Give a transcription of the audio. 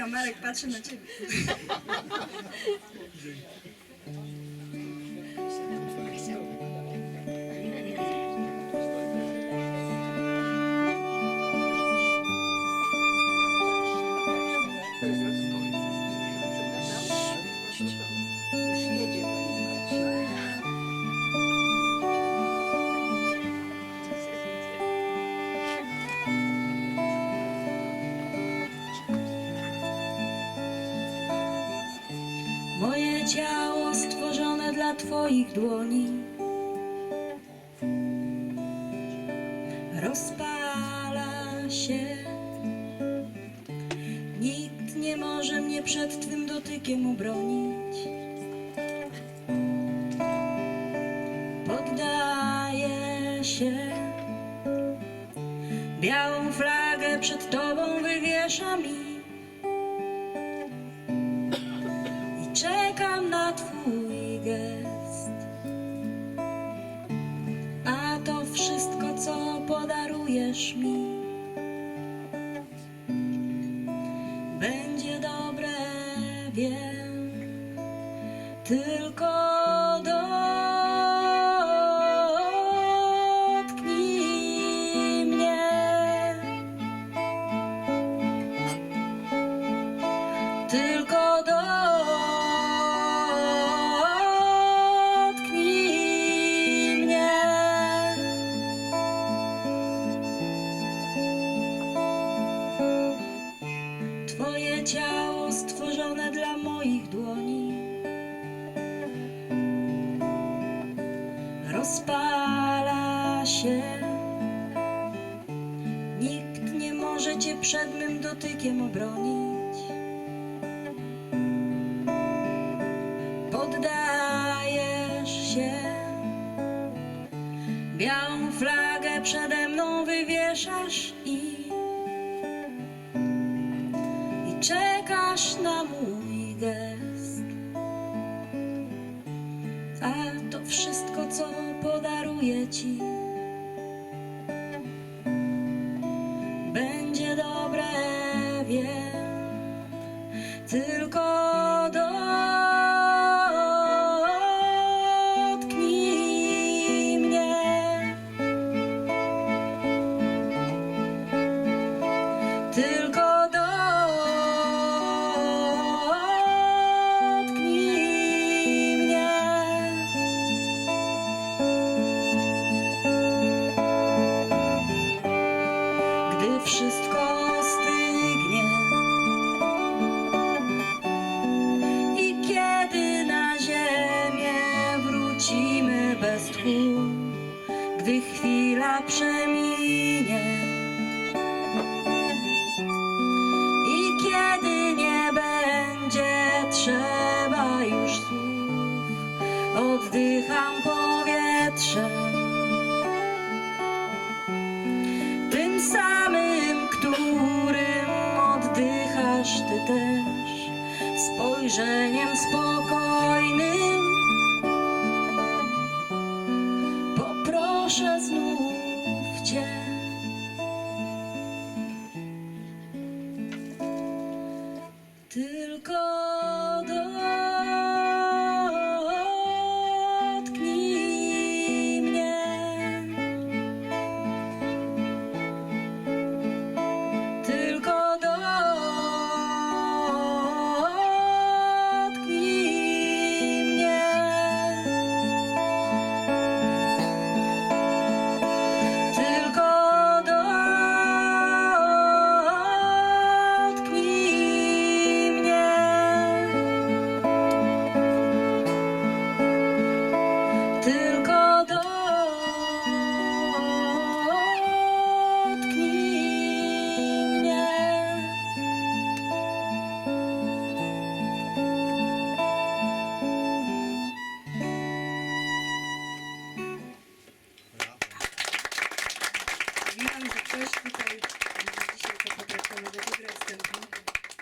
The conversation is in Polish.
a Marek patrzy na ciebie. ciało stworzone dla Twoich dłoni rozpala się. Nikt nie może mnie przed Twym dotykiem obronić. Poddaję się. Białą flagę przed Tobą wywiesza mi. i moich dłoni rozpala się. Nikt nie może cię przed mym dotykiem obronić. Poddajesz się. Białą flagę przede mną wywieszasz i, i czekasz na mój gest. A to wszystko, co podaruję ci, będzie dobre, wiem. Tylko gdy chwila przeminie i kiedy nie będzie trzeba już słów, oddycham powietrzem. Tym samym, którym oddychasz ty też, spojrzeniem spokojnym. Myślę, że dzisiaj to po prostu mogę wygrać.